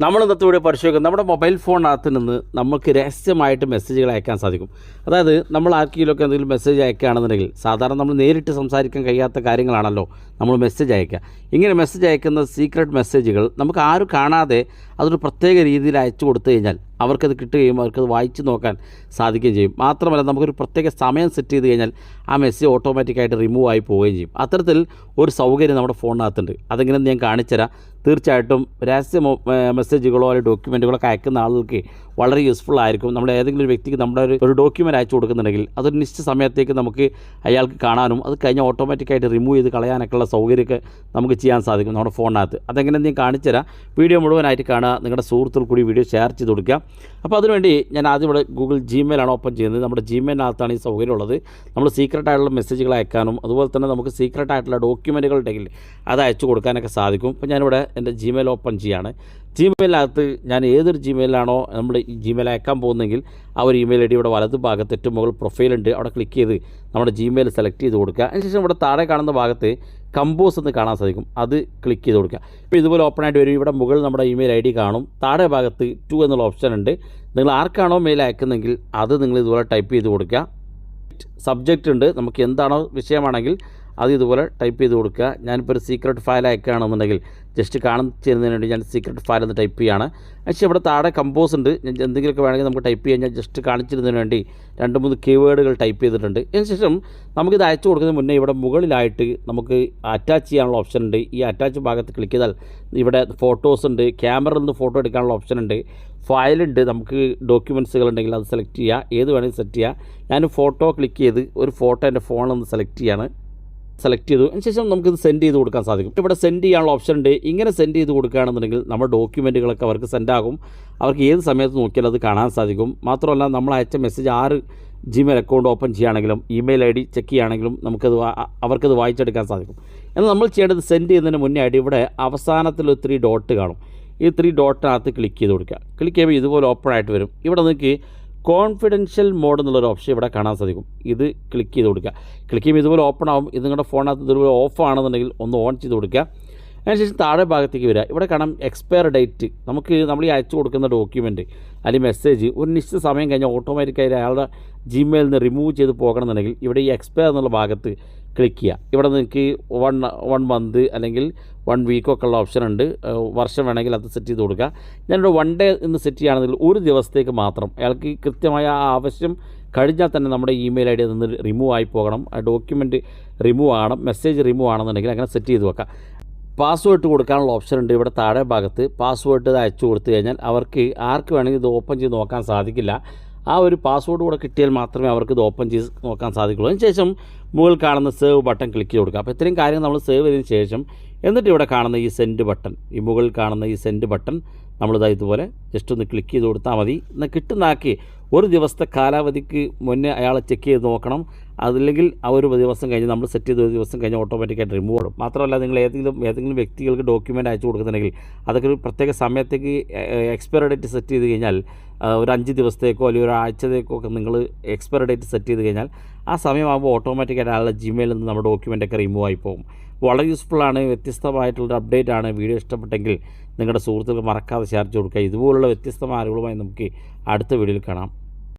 നമ്മൾ ഇന്നത്തെ ഇവിടെ പരിശോധിക്കും. നമ്മുടെ മൊബൈൽ ഫോണിനകത്ത് നിന്ന് നമുക്ക് രഹസ്യമായിട്ട് മെസ്സേജുകൾ അയക്കാൻ സാധിക്കും. അതായത് നമ്മൾ ആർക്കെങ്കിലുമൊക്കെ എന്തെങ്കിലും മെസ്സേജ് അയക്കുകയാണെന്നുണ്ടെങ്കിൽ സാധാരണ നമ്മൾ നേരിട്ട് സംസാരിക്കാൻ കഴിയാത്ത കാര്യങ്ങളാണല്ലോ നമ്മൾ മെസ്സേജ് അയക്കുക. ഇങ്ങനെ മെസ്സേജ് അയക്കുന്ന സീക്രട്ട് മെസ്സേജുകൾ നമുക്ക് ആരും കാണാതെ അതൊരു പ്രത്യേക രീതിയിൽ അയച്ചു കൊടുത്തു കഴിഞ്ഞാൽ അവർക്കത് കിട്ടുകയും അവർക്കത് വായിച്ചു നോക്കാൻ സാധിക്കുകയും ചെയ്യും. മാത്രമല്ല നമുക്കൊരു പ്രത്യേക സമയം സെറ്റ് ചെയ്ത് കഴിഞ്ഞാൽ ആ മെസ്സേജ് ഓട്ടോമാറ്റിക്കായിട്ട് റിമൂവ് ആയി പോവുകയും ചെയ്യും. അത്തരത്തിൽ ഒരു സൗകര്യം നമ്മുടെ ഫോണിനകത്തുണ്ട്. അതെങ്ങനെ ഞാൻ കാണിച്ചുതരാം. തീർച്ചയായിട്ടും രഹസ്യ മെസ്സേജുകളോ അല്ലെങ്കിൽ ഡോക്യുമെന്റുകളോ ഒക്കെ അയക്കുന്ന ആളുകൾക്ക് വളരെ യൂസ്ഫുൾ ആയിരിക്കും. നമ്മൾ ഏതെങ്കിലും ഒരു വ്യക്തിക്ക് നമ്മുടെ ഒരു ഒരു ഡോക്യുമെന്റ് അയച്ചു കൊടുക്കുന്നുണ്ടെങ്കിൽ അതൊരു നിശ്ചിത സമയത്തേക്ക് നമുക്ക് അയാൾക്ക് കാണാനും അത് കഴിഞ്ഞ് ഓട്ടോമാറ്റിക്കായിട്ട് റിമൂവ് ചെയ്ത് കളയാനൊക്കെയുള്ള സൗകര്യമൊക്കെ നമുക്ക് ചെയ്യാൻ സാധിക്കും നമ്മുടെ ഫോണിനകത്ത്. അതെങ്ങനെ ഞാൻ കാണിച്ചുതരാം. വീഡിയോ മുഴുവനായിട്ട് കാണുക. നിങ്ങളുടെ സുഹൃത്തുക്കൾ കൂടി വീഡിയോ ഷെയർ ചെയ്ത് കൊടുക്കുക. അപ്പോൾ അതിനുവേണ്ടി ഞാൻ ആദ്യം ഇവിടെ ഗൂഗിൾ ജിമെയിലാണ് ഓപ്പൺ ചെയ്യുന്നത്. നമ്മുടെ ജിമെയിലിനകത്താണ് ഈ സൗകര്യം ഉള്ളത് നമ്മൾ സീക്രട്ട് ആയിട്ടുള്ള മെസ്സേജുകൾ അയക്കാനും അതുപോലെ തന്നെ നമുക്ക് സീക്രട്ട് ആയിട്ടുള്ള ഡോക്യുമെന്റുകൾ ഉണ്ടെങ്കിൽ അത് അയച്ചു കൊടുക്കാനൊക്കെ സാധിക്കും. അപ്പോൾ ഞാനിവിടെ എന്റെ ജിമെയിൽ ഓപ്പൺ ചെയ്യാണ്. ജിമെയിലിനകത്ത് ഞാൻ ഏതൊരു ജിമെയിലാണോ നമ്മൾ ജിമെയിൽ അയക്കാൻ പോകുന്നതെങ്കിൽ ആ ഒരു ഇമെയിൽ ഐ ഡി ഇവിടെ വലത് ഭാഗത്ത് ഏറ്റവും മുകളിൽ പ്രൊഫൈലുണ്ട് അവിടെ ക്ലിക്ക് ചെയ്ത് നമ്മുടെ ജിമെയിൽ സെലക്ട് ചെയ്ത് കൊടുക്കുക. അതിനുശേഷം ഇവിടെ താഴെ കാണുന്ന ഭാഗത്ത് കമ്പോസ് എന്ന് കാണാൻ സാധിക്കും. അത് ക്ലിക്ക് ചെയ്ത് കൊടുക്കുക. ഇപ്പോൾ ഇതുപോലെ ഓപ്പൺ ആയിട്ട് വരും. ഇവിടെ മുകളിൽ നമ്മുടെ ഇമെയിൽ ഐ ഡി കാണും. താഴെ ഭാഗത്ത് ടു എന്നുള്ള ഓപ്ഷൻ ഉണ്ട്. നിങ്ങൾ ആർക്കാണോ മെയിൽ അയക്കുന്നെങ്കിൽ അത് നിങ്ങൾ ഇതുപോലെ ടൈപ്പ് ചെയ്ത് കൊടുക്കുക. സബ്ജക്റ്റ് ഉണ്ട്. നമുക്ക് എന്താണോ വിഷയമാണെങ്കിൽ അത് ഇതുപോലെ ടൈപ്പ് ചെയ്ത് കൊടുക്കുക. ഞാനിപ്പോൾ ഒരു സീക്രട്ട് ഫയൽ അയക്കുകയാണെന്നുണ്ടെങ്കിൽ ജസ്റ്റ് കാണിച്ചിരുന്നതിന് വേണ്ടി ഞാൻ സീക്രട്ട് ഫയൽ എന്ന് ടൈപ്പ് ചെയ്യുകയാണ്. പക്ഷേ ഇവിടെ താഴെ കമ്പോസ് ഉണ്ട്. എന്തെങ്കിലുമൊക്കെ വേണമെങ്കിൽ നമുക്ക് ടൈപ്പ് ചെയ്യാൻ ഞാൻ ജസ്റ്റ് കാണിച്ചിരുന്നതിന് വേണ്ടി രണ്ട് മൂന്ന് കീവേഡുകൾ ടൈപ്പ് ചെയ്തിട്ടുണ്ട്. അതിനുശേഷം നമുക്കിത് അയച്ചു കൊടുക്കുന്നതിന് മുന്നേ ഇവിടെ മുകളിലായിട്ട് നമുക്ക് അറ്റാച്ച് ചെയ്യാനുള്ള ഓപ്ഷൻ ഉണ്ട്. ഈ അറ്റാച്ച് ഭാഗത്ത് ക്ലിക്ക് ചെയ്താൽ ഇവിടെ ഫോട്ടോസ് ഉണ്ട്. ക്യാമറയിൽ നിന്ന് ഫോട്ടോ എടുക്കാനുള്ള ഓപ്ഷൻ ഉണ്ട്. ഫയലുണ്ട് നമുക്ക് ഡോക്യുമെൻസുകൾ ഉണ്ടെങ്കിൽ അത് സെലക്ട് ചെയ്യുക. ഏത് വേണമെങ്കിൽ സെറ്റ് ചെയ്യുക. ഞാൻ ഫോട്ടോ ക്ലിക്ക് ചെയ്ത് ഒരു ഫോട്ടോ എന്റെ ഫോണിൽ നിന്ന് സെലക്ട് ചെയ്യാണ്. സെലക്ട് ചെയ്തു. അതിനുശേഷം നമുക്കിത് സെൻഡ് ചെയ്ത് കൊടുക്കാൻ സാധിക്കും. ഇവിടെ സെൻഡ് ചെയ്യാനുള്ള ഓപ്ഷൻ ഉണ്ട്. ഇങ്ങനെ സെൻഡ് ചെയ്ത് കൊടുക്കുകയാണെന്നുണ്ടെങ്കിൽ നമ്മുടെ ഡോക്യുമെന്റുകളൊക്കെ അവർക്ക് സെൻഡ് ആകും. അവർക്ക് ഏത് സമയത്ത് നോക്കിയാലും അത് കാണാൻ സാധിക്കും. മാത്രമല്ല നമ്മൾ അയച്ച message or Gmail account open ചെയ്യുകയാണെങ്കിലും ഇമെയിൽ ഐ ഡി ചെക്ക് ചെയ്യുകയാണെങ്കിലും നമുക്കത് അവർക്കത് വായിച്ചെടുക്കാൻ സാധിക്കും. എന്നാൽ നമ്മൾ ചെയ്യേണ്ടത് സെൻഡ് ചെയ്യുന്നതിന് മുന്നേ ആയിട്ട് ഇവിടെ അവസാനത്തിൽ ഒരു ത്രീ ഡോട്ട് കാണും. ഈ ത്രീ ഡോട്ടിനകത്ത് ക്ലിക്ക് ചെയ്ത് കൊടുക്കുക. ക്ലിക്ക് ചെയ്യുമ്പോൾ ഇതുപോലെ ഓപ്പൺ ആയിട്ട് വരും. ഇവിടെ നിങ്ങൾക്ക് കോൺഫിഡൻഷ്യൽ മോഡ് എന്നുള്ളൊരു ഓപ്ഷൻ ഇവിടെ കാണാൻ സാധിക്കും. ഇത് ക്ലിക്ക് ചെയ്ത് കൊടുക്കുക. ക്ലിക്ക് ചെയ്യുമ്പോൾ ഇതുപോലെ ഓപ്പൺ ആവും. ഇത് നിങ്ങളുടെ ഫോണിനകത്ത് ഇതുപോലെ ഓഫ് ആണെന്നുണ്ടെങ്കിൽ ഒന്ന് ഓൺ ചെയ്ത് കൊടുക്കുക. അതിനുശേഷം താഴെ ഭാഗത്തേക്ക് വരിക. ഇവിടെ കാണാം എക്സ്പയർ ഡേറ്റ് നമുക്ക് നമ്മൾ ഈ അയച്ചു കൊടുക്കുന്ന ഡോക്യുമെന്റ് അല്ലെങ്കിൽ മെസ്സേജ് ഒരു നിശ്ചിത സമയം കഴിഞ്ഞാൽ ഓട്ടോമാറ്റിക്കായി അയാളുടെ ജിമെയിലിൽ നിന്ന് റിമൂവ് ചെയ്ത് പോകണമെന്നുണ്ടെങ്കിൽ ഇവിടെ ഈ എക്സ്പയർ എന്നുള്ള ഭാഗത്ത് ക്ലിക്ക് ചെയ്യുക. ഇവിടെ നിങ്ങൾക്ക് വൺ വൺ മന്ത് അല്ലെങ്കിൽ വൺ വീക്കൊക്കെ ഉള്ള ഓപ്ഷൻ ഉണ്ട്. വർഷം വേണമെങ്കിൽ അത് സെറ്റ് ചെയ്ത് കൊടുക്കുക. ഞാനിവിടെ വൺ ഡേ എന്ന് സെറ്റ് ചെയ്യുകയാണെങ്കിൽ ഒരു ദിവസത്തേക്ക് മാത്രം. അയാൾക്ക് കൃത്യമായ ആ ആവശ്യം കഴിഞ്ഞാൽ തന്നെ നമ്മുടെ ഇമെയിൽ ഐ ഡിയിൽ നിന്ന് റിമൂവ് ആയി പോകണം. ആ ഡോക്യുമെന്റ് റിമൂവ് ആകണം. മെസ്സേജ് റിമൂവ് ആണെന്നുണ്ടെങ്കിൽ അങ്ങനെ സെറ്റ് ചെയ്ത് വെക്കാം. പാസ്വേഡ് കൊടുക്കാനുള്ള ഓപ്ഷൻ ഉണ്ട്. ഇവിടെ താഴെ ഭാഗത്ത് പാസ്വേഡ് അയച്ചു കൊടുത്തു കഴിഞ്ഞാൽ അവർക്ക് ആർക്ക് വേണമെങ്കിൽ ഇത് ഓപ്പൺ ചെയ്ത് നോക്കാൻ സാധിക്കില്ല. ആ ഒരു പാസ്വേഡ് കൂടെ കിട്ടിയാൽ മാത്രമേ അവർക്ക് ഇത് ഓപ്പൺ ചെയ്ത് നോക്കാൻ സാധിക്കുള്ളൂ. അതിനുശേഷം മുകളിൽ കാണുന്ന സേവ് ബട്ടൺ ക്ലിക്ക് ചെയ്ത് കൊടുക്കുക. അപ്പോൾ ഇത്രയും കാര്യങ്ങൾ നമ്മൾ സേവ് ചെയ്തതിന് ശേഷം എന്നിട്ട് ഇവിടെ കാണുന്ന ഈ സെൻഡ് ബട്ടൺ ഈ മുകളിൽ കാണുന്ന ഈ സെൻഡ് ബട്ടൺ നമ്മളിതാ ഇതുപോലെ ജസ്റ്റ് ഒന്ന് ക്ലിക്ക് ചെയ്ത് കൊടുത്താൽ മതി. എന്നാൽ കിട്ടുന്നാക്കി ഒരു ദിവസത്തെ കാലാവധിക്ക് മുന്നേ അയാളെ ചെക്ക് ചെയ്ത് നോക്കണം. അതില്ലെങ്കിൽ ആ ഒരു ദിവസം കഴിഞ്ഞ് നമ്മൾ സെറ്റ് ചെയ്ത ഒരു ദിവസം കഴിഞ്ഞ് ഓട്ടോമാറ്റിക്കായിട്ട് റിമൂവ് ആവും മാത്രമല്ല നിങ്ങൾ ഏതെങ്കിലും ഏതെങ്കിലും വ്യക്തികൾക്ക് ഡോക്യുമെന്റ് അയച്ചു കൊടുക്കുന്നുണ്ടെങ്കിൽ അതൊക്കെ ഒരു പ്രത്യേക സമയത്തേക്ക് എക്സ്പയർ ഡേറ്റ് സെറ്റ് ചെയ്ത് കഴിഞ്ഞാൽ ഒരു അഞ്ച് ദിവസത്തേക്കോ അല്ലെങ്കിൽ ഒരു ആഴ്ചത്തേക്കോ ഒക്കെ നിങ്ങൾ എക്സ്പയർ ഡേറ്റ് സെറ്റ് ചെയ്ത് കഴിഞ്ഞാൽ ആ സമയമാകുമ്പോൾ ഓട്ടോമാറ്റിക്കായിട്ട് അയാളുടെ ജിമെയിലിൽ നിന്ന് നമ്മുടെ ഡോക്യുമെന്റൊക്കെ റിമൂവ് ആയി പോകും. വളരെ യൂസ്ഫുള്ളാണ് വ്യത്യസ്തമായിട്ടുള്ളൊരു അപ്ഡേറ്റ് ആണ്. വീഡിയോ ഇഷ്ടപ്പെട്ടെങ്കിൽ നിങ്ങളുടെ സുഹൃത്തുക്കൾ മറക്കാതെ ഷെയർ കൊടുക്കുക. ഇതുപോലുള്ള വ്യത്യസ്തമായ അറിവുകളുമായി നമുക്ക് അടുത്ത വീഡിയോയിൽ കാണാം.